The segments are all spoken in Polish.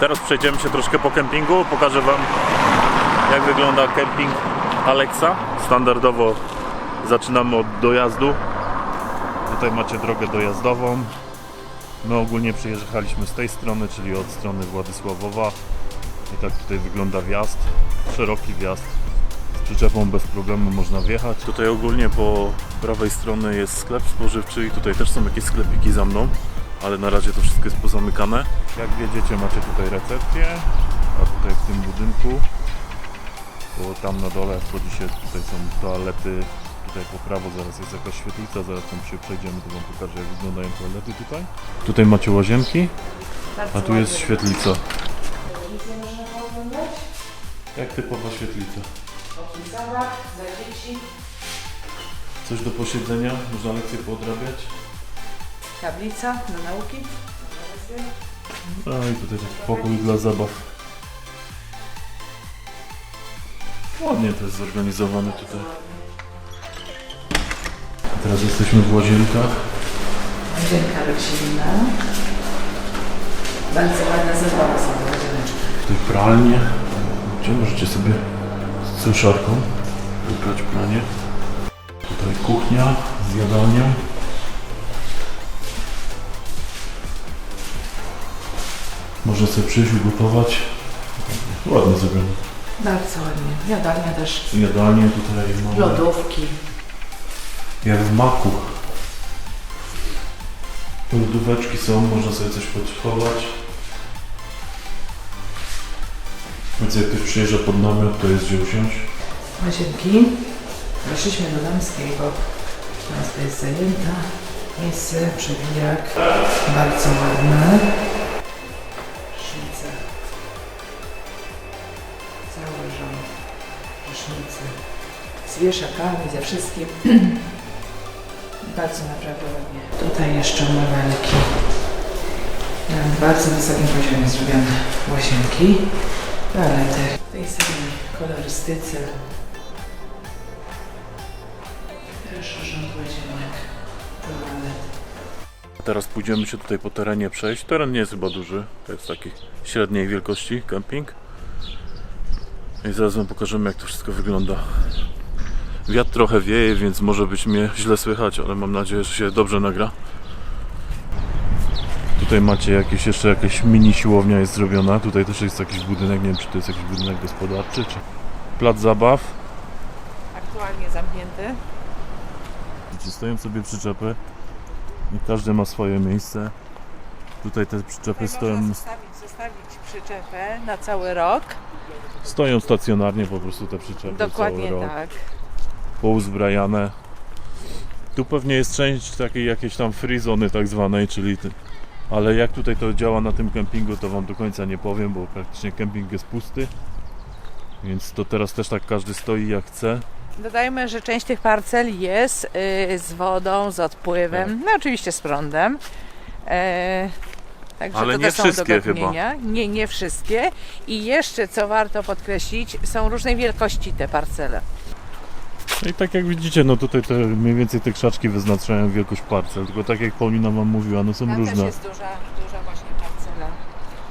Teraz przejdziemy się troszkę po kempingu. Pokażę Wam, jak wygląda kemping Alexa. Standardowo zaczynamy od dojazdu. Tutaj macie drogę dojazdową. My ogólnie przyjechaliśmy z tej strony, czyli od strony Władysławowa. I tak tutaj wygląda wjazd. Szeroki wjazd. Z przyczepą bez problemu można wjechać. Tutaj ogólnie po prawej stronie jest sklep spożywczy i tutaj też są jakieś sklepiki za mną. Ale na razie to wszystko jest pozamykane. Jak wiedziecie macie tutaj recepcję, a tutaj w tym budynku, bo tam na dole wchodzi się, tutaj są toalety, tutaj po prawo zaraz jest jakaś świetlica, zaraz tam się przejdziemy, to wam pokażę jak wyglądają toalety tutaj. Tutaj macie łazienki, a tu jest świetlica. Jak typowa świetlica. Coś do posiedzenia, można lekcje poodrabiać. Tablica do nauki. No i tutaj taki pokój dla zabaw. Ładnie to jest zorganizowane tutaj. Teraz jesteśmy w łazienkach. Łazienka rodzinna. Bardzo ładne zabawy są do łazieneczki. Tutaj pralnie, gdzie możecie sobie z suszarką wyprać pranie. Tutaj kuchnia z Można sobie przyjść ugotować. Ładnie zrobione. Bardzo ładnie. Jadalnia też. Jadalnie tutaj mamy Lodówki. jak w maku. Lodóweczki są, można sobie coś podchować. Więc jak ktoś przyjeżdża pod namiot, to jest gdzie usiąść. Łazienki. Weszliśmy do damskiego. Teraz to jest zajęta. Miejsce, przewijak. Bardzo ładne. Z wieszakami, ze wszystkim. Bardzo naprawdę ładnie. Tutaj jeszcze umywalki. Na bardzo wysokim poziomie zrobione łazienki. Toalety. W tej samej kolorystyce. Też rząd łazienek. Teraz pójdziemy się tutaj po terenie przejść. Teren nie jest chyba duży, to jest taki średniej wielkości kemping. I zaraz wam pokażemy jak to wszystko wygląda. Wiatr trochę wieje, więc może być mnie źle słychać, ale mam nadzieję, że się dobrze nagra. Tutaj macie jakieś jeszcze jakaś mini siłownia jest zrobiona. Tutaj też jest jakiś budynek, nie wiem czy to jest jakiś budynek gospodarczy, czy plac zabaw. Aktualnie zamknięty. Widzicie, stoją sobie przyczepy i każdy ma swoje miejsce. Tutaj te przyczepy stoją, zostawić, zostawić przyczepę na cały rok. stoją stacjonarnie po prostu te przyczepy Dokładnie cały rok, tak. Pouzbrajane. Tu pewnie jest część takiej jakiejś tam free zony tak zwanej, czyli ty- ale jak tutaj to działa na tym kempingu to wam do końca nie powiem, bo praktycznie kemping jest pusty. Więc to teraz też tak każdy stoi jak chce. Dodajmy, że część tych parcel jest y, z wodą, z odpływem, Tak. no oczywiście z prądem. E, także Ale to nie wszystkie udogodnienia. Nie, nie wszystkie. I jeszcze, co warto podkreślić, są różnej wielkości te parcele. No i tak jak widzicie, no tutaj te, mniej więcej te krzaczki wyznaczają wielkość parcel, tylko tak jak Paulina wam mówiła, no są Tam różne. też jest duża, duża właśnie parcela.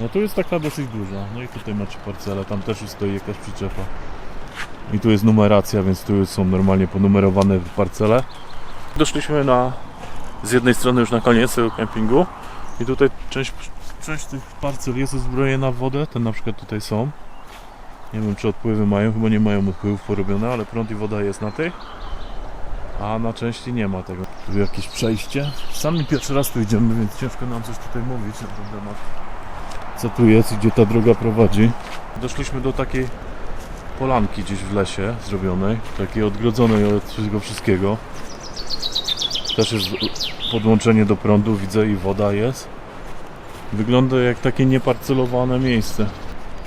No tu jest taka dosyć duża. No i tutaj macie parcelę, tam też już stoi jakaś przyczepa. I tu jest numeracja, więc tu są normalnie ponumerowane parcele. Doszliśmy na z jednej strony już na koniec tego kempingu i tutaj część, część tych parcel jest uzbrojona w wodę, te na przykład tutaj są. Nie wiem czy odpływy mają, chyba nie mają odpływów porobione, ale prąd i woda jest na tych. A na części nie ma tego. Tu jakieś przejście. Sami pierwszy raz tu idziemy, więc ciężko nam coś tutaj mówić na ten temat co tu jest i gdzie ta droga prowadzi. Doszliśmy do takiej polanki gdzieś w lesie zrobionej, takiej odgrodzonej od tego wszystkiego. Też jest podłączenie do prądu, widzę i woda jest. Wygląda jak takie nieparcelowane miejsce.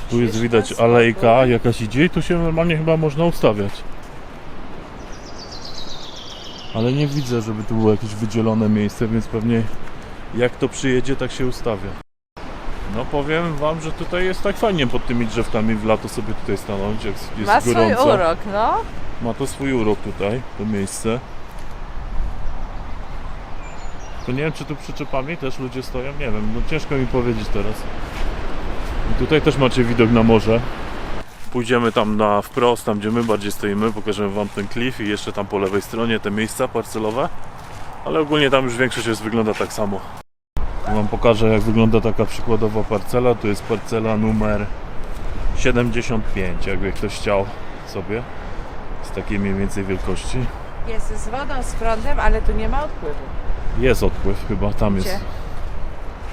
Tu jest widać alejka jakaś idzie i tu się normalnie chyba można ustawiać. Ale nie widzę, żeby tu było jakieś wydzielone miejsce, więc pewnie jak to przyjedzie, tak się ustawia. No powiem wam, że tutaj jest tak fajnie pod tymi drzewkami w lato sobie tutaj stanąć, jak jest Ma swój gorąco. urok, no. Ma to swój urok tutaj, to miejsce. To nie wiem, czy tu przyczepami też ludzie stoją, nie wiem, no ciężko mi powiedzieć teraz. Tutaj też macie widok na morze. Pójdziemy tam na wprost, tam gdzie my bardziej stoimy, pokażemy wam ten klif i jeszcze tam po lewej stronie te miejsca parcelowe. Ale ogólnie tam już większość jest, wygląda tak samo. Wam pokażę jak wygląda taka przykładowa parcela. Tu jest parcela numer 75, jakby ktoś chciał sobie. Z takiej mniej więcej wielkości. Jest z wodą, z prądem, ale tu nie ma odpływu. Jest odpływ chyba, tam jest. Gdzie?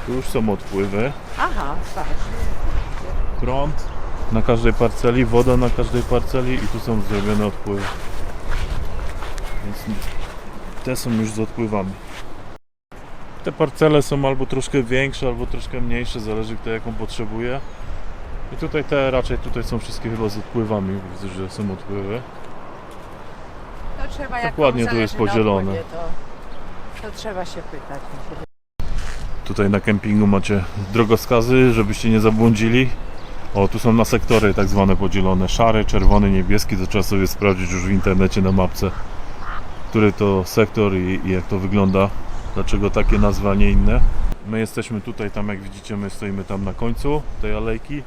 Tu już są odpływy. Aha, tak. Prąd na każdej parceli, woda na każdej parceli i tu są zrobione odpływy. Więc te są już z odpływami. Te parcele są albo troszkę większe, albo troszkę mniejsze, zależy kto jaką potrzebuje. I tutaj te raczej tutaj są wszystkie chyba z odpływami, widzę, że są odpływy. To trzeba jak Dokładnie tu jest podzielone. odpływie, To, to trzeba się pytać. Tutaj na kempingu macie drogowskazy, żebyście nie zabłądzili. O, tu są na sektory tak zwane podzielone. Szary, czerwony, niebieski. To trzeba sobie sprawdzić już w internecie na mapce, który to sektor i, i jak to wygląda. Dlaczego takie nazwy, a nie inne. My jesteśmy tutaj, tam jak widzicie, my stoimy tam na końcu tej alejki.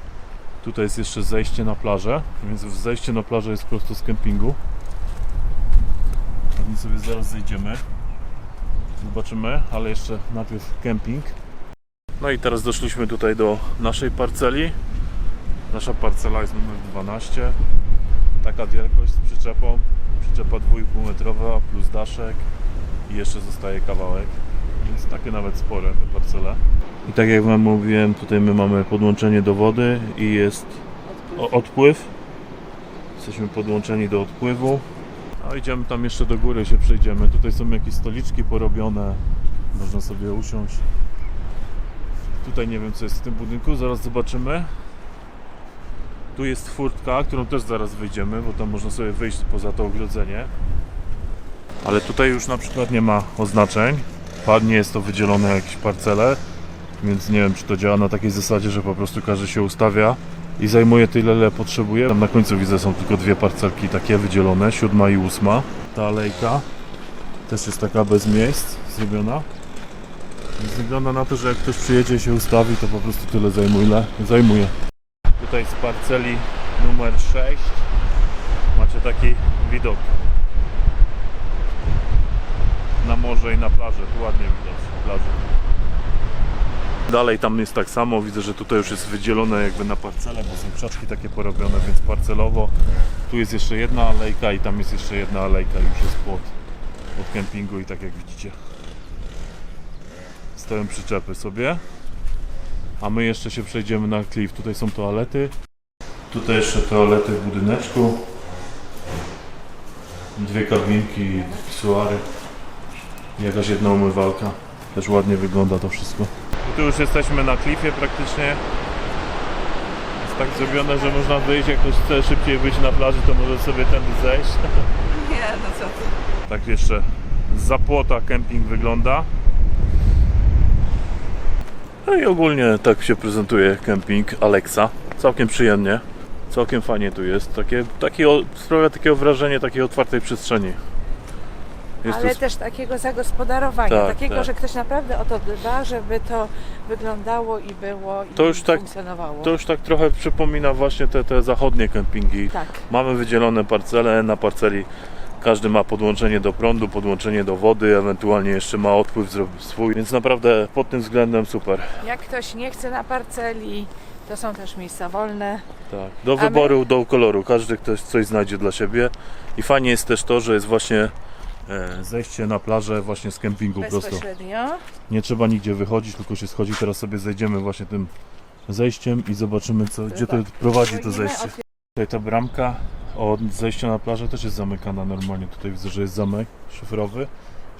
Tutaj jest jeszcze zejście na plażę, więc zejście na plażę jest prosto z kempingu. Pewnie sobie zaraz zejdziemy. Zobaczymy, ale jeszcze najpierw kemping. No i teraz doszliśmy tutaj do naszej parceli. Nasza parcela jest numer 12. Taka wielkość z przyczepą. Przyczepa 2,5 metrowa plus daszek i jeszcze zostaje kawałek. Więc takie nawet spore te parcele. I tak jak Wam mówiłem, tutaj my mamy podłączenie do wody i jest odpływ. Jesteśmy podłączeni do odpływu. No idziemy tam jeszcze do góry, się przejdziemy. Tutaj są jakieś stoliczki porobione. Można sobie usiąść. Tutaj nie wiem co jest w tym budynku, zaraz zobaczymy. Tu jest furtka, którą też zaraz wyjdziemy, bo tam można sobie wyjść poza to ogrodzenie. Ale tutaj już na przykład nie ma oznaczeń. Padnie jest to wydzielone jakieś parcele, więc nie wiem czy to działa na takiej zasadzie, że po prostu każdy się ustawia i zajmuje tyle, ile potrzebuje. Tam na końcu widzę są tylko dwie parcelki takie wydzielone, siódma i ósma. Ta alejka też jest taka bez miejsc zrobiona. Więc wygląda na to, że jak ktoś przyjedzie i się ustawi, to po prostu tyle zajmuje. zajmuje. Tutaj z parceli numer 6 macie taki widok na morze i na plażę. Tu ładnie widać plażę. Dalej tam jest tak samo, widzę, że tutaj już jest wydzielone jakby na parcele, bo są krzaczki takie porobione, więc parcelowo. Tu jest jeszcze jedna alejka i tam jest jeszcze jedna alejka, już jest płot od kempingu i tak jak widzicie. Stoją przyczepy sobie. A my jeszcze się przejdziemy na klif. Tutaj są toalety. Tutaj jeszcze toalety w budyneczku. Dwie kabinki pisuary. Jakaś jedna umywalka. Też ładnie wygląda to wszystko. I tu już jesteśmy na klifie praktycznie. Jest tak zrobione, że można wyjść, jak ktoś chce szybciej wyjść na plaży, to może sobie tędy zejść. Nie, no co ty. Tak jeszcze za płota kemping wygląda. No i ogólnie tak się prezentuje kemping Alexa. Całkiem przyjemnie. Całkiem fajnie tu jest. Takie, o- sprawia takie wrażenie takiej otwartej przestrzeni. Jest Ale też takiego zagospodarowania, Tak, takiego, tak. że ktoś naprawdę o to dba, żeby to wyglądało i było i To już tak- funkcjonowało. To już tak trochę przypomina właśnie te, te zachodnie kempingi. Tak. Mamy wydzielone parcele, na parceli każdy ma podłączenie do prądu, podłączenie do wody, ewentualnie jeszcze ma odpływ swój, więc naprawdę pod tym względem super. Jak ktoś nie chce na parceli, to są też miejsca wolne. Tak. Do A my- wyboru, do koloru, każdy ktoś coś znajdzie dla siebie i fajnie jest też to, że jest właśnie e, zejście na plażę właśnie z kempingu prosto. Nie trzeba nigdzie wychodzić, tylko się schodzi. Teraz sobie zejdziemy właśnie tym zejściem i zobaczymy co, gdzie to prowadzi to zejście. Tutaj ta bramka od zejścia na plażę też jest zamykana normalnie. Tutaj widzę, że jest zamek szyfrowy,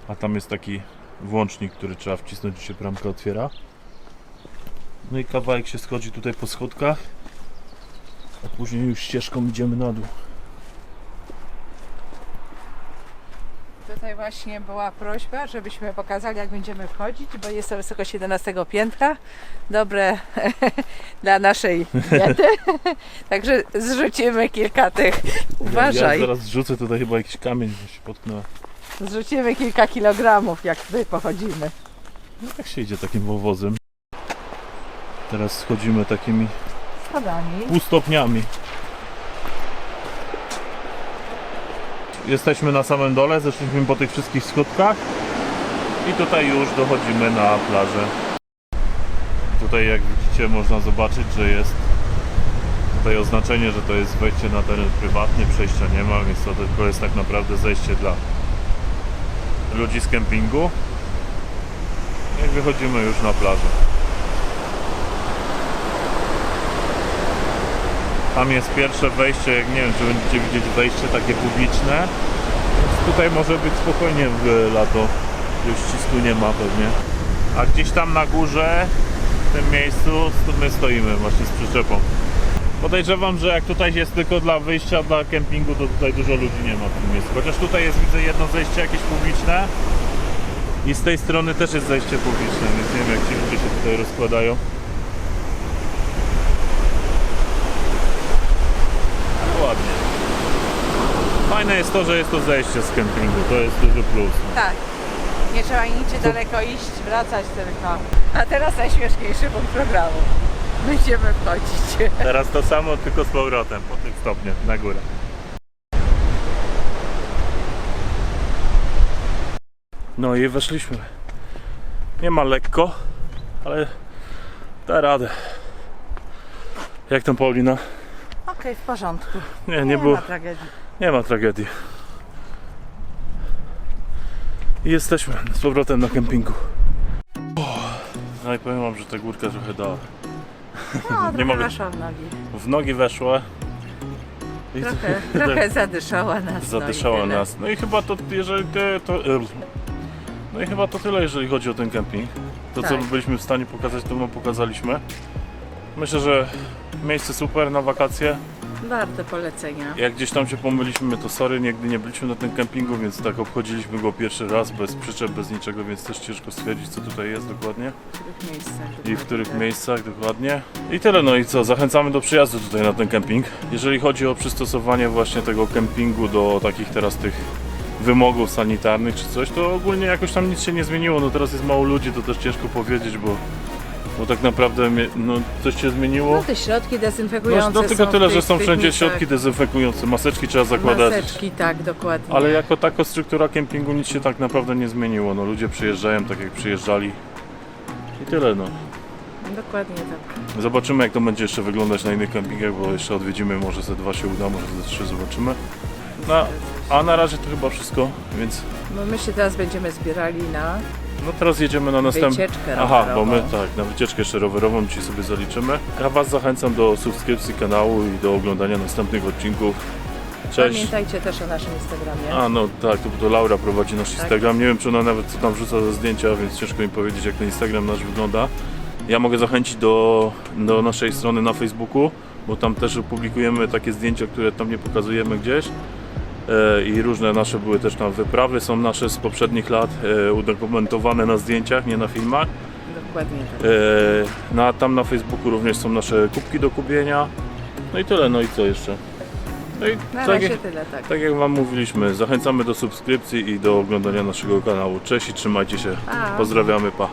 a tam jest taki włącznik, który trzeba wcisnąć i się bramka otwiera. No i kawałek się schodzi tutaj po schodkach, a później już ścieżką idziemy na dół. Tutaj właśnie była prośba, żebyśmy pokazali, jak będziemy wchodzić, bo jest to wysokość 11 piętra. Dobre dla naszej diety. Także zrzucimy kilka tych. Ja Uważaj. zaraz zrzucę tutaj chyba jakiś kamień, bo się potknę. Zrzucimy kilka kilogramów, jak my pochodzimy. No tak się idzie takim wąwozem. Teraz schodzimy takimi schodami. półstopniami. Jesteśmy na samym dole, zeszliśmy po tych wszystkich schodkach i tutaj już dochodzimy na plażę. Tutaj jak widzicie można zobaczyć, że jest tutaj oznaczenie, że to jest wejście na teren prywatny, przejścia nie ma, więc to tylko jest tak naprawdę zejście dla ludzi z kempingu. I wychodzimy już na plażę. Tam jest pierwsze wejście, jak nie wiem, czy będziecie widzieć wejście takie publiczne. Więc tutaj może być spokojnie w lato. Już ścisku nie ma pewnie. A gdzieś tam na górze, w tym miejscu, my stoimy właśnie z przyczepą. Podejrzewam, że jak tutaj jest tylko dla wyjścia dla kempingu, to tutaj dużo ludzi nie ma w tym miejscu. Chociaż tutaj jest widzę jedno zejście jakieś publiczne. I z tej strony też jest zejście publiczne, więc nie wiem jak ci ludzie się tutaj rozkładają. Ładnie. Fajne jest to, że jest to zejście z kempingu, to jest duży plus. Tak. Nie trzeba nigdzie daleko iść, wracać tylko. A teraz najśmieszniejszy punkt programu. Będziemy wchodzić. Teraz to samo, tylko z powrotem, po tych stopniach, na górę. No i weszliśmy. Nie ma lekko, ale da radę. Jak tam Paulina? Okej, w porządku. Nie, nie, było, ma tragedii. Nie ma tragedii. I jesteśmy z powrotem na kempingu. No i powiem wam, że ta górka trochę dała. No, trochę mogę- nogi. W nogi weszła. I Trochę, trochę zadyszała nas. zadyszała no i tyle. nas. No i chyba to, jeżeli te, to, no i chyba to tyle, jeżeli chodzi o ten kemping. To co Tak. byliśmy w stanie pokazać, to wam pokazaliśmy. Myślę, że miejsce super na wakacje. Warte polecenia. Jak gdzieś tam się pomyliśmy, to sorry, nigdy nie byliśmy na tym kempingu, więc tak obchodziliśmy go pierwszy raz, bez przyczep, bez niczego, więc też ciężko stwierdzić, co tutaj jest dokładnie W których miejscach. i w dokładnie, których tak. miejscach dokładnie. I tyle, no i co, zachęcamy do przyjazdu tutaj na ten kemping. Jeżeli chodzi o przystosowanie właśnie tego kempingu do takich teraz tych wymogów sanitarnych czy coś, to ogólnie jakoś tam nic się nie zmieniło. No teraz jest mało ludzi, to też ciężko powiedzieć, bo, bo tak naprawdę mnie- no, coś się zmieniło. No te środki dezynfekujące No, no tylko są w tyle, tych- że są tych wszędzie miejscach. środki dezynfekujące, maseczki trzeba zakładać. Maseczki, tak, dokładnie. Ale jako taka struktura kempingu nic się tak naprawdę nie zmieniło. No, ludzie przyjeżdżają tak jak przyjeżdżali. I tyle no. Dokładnie tak. Zobaczymy jak to będzie jeszcze wyglądać na innych kempingach, bo jeszcze odwiedzimy, może ze dwa się uda, może ze trzy zobaczymy. No, a na razie to chyba wszystko, więc No my się teraz będziemy zbierali na no teraz jedziemy na następny. wycieczkę Aha, bo rowerową. my tak, na wycieczkę jeszcze rowerową dzisiaj sobie zaliczymy. Ja Was zachęcam do subskrypcji kanału i do oglądania następnych odcinków. Cześć. Pamiętajcie też o naszym Instagramie. A no tak, to, to Laura prowadzi nasz Tak. Instagram. Nie wiem czy ona nawet co tam wrzuca za zdjęcia, więc ciężko mi powiedzieć jak ten Instagram nasz wygląda. Ja mogę zachęcić do, do naszej strony na Facebooku, bo tam też publikujemy takie zdjęcia, które tam nie pokazujemy gdzieś. E, I różne nasze były też tam wyprawy, są nasze z poprzednich lat e, udokumentowane na zdjęciach, nie na filmach. Dokładnie tak. E, no, a tam na Facebooku również są nasze kubki do kupienia. No i tyle, no i co jeszcze? No i Na tak razie jak- tyle, tak. tak jak Wam mówiliśmy, zachęcamy do subskrypcji i do oglądania naszego kanału. Cześć i trzymajcie się. Pa. Pozdrawiamy, pa.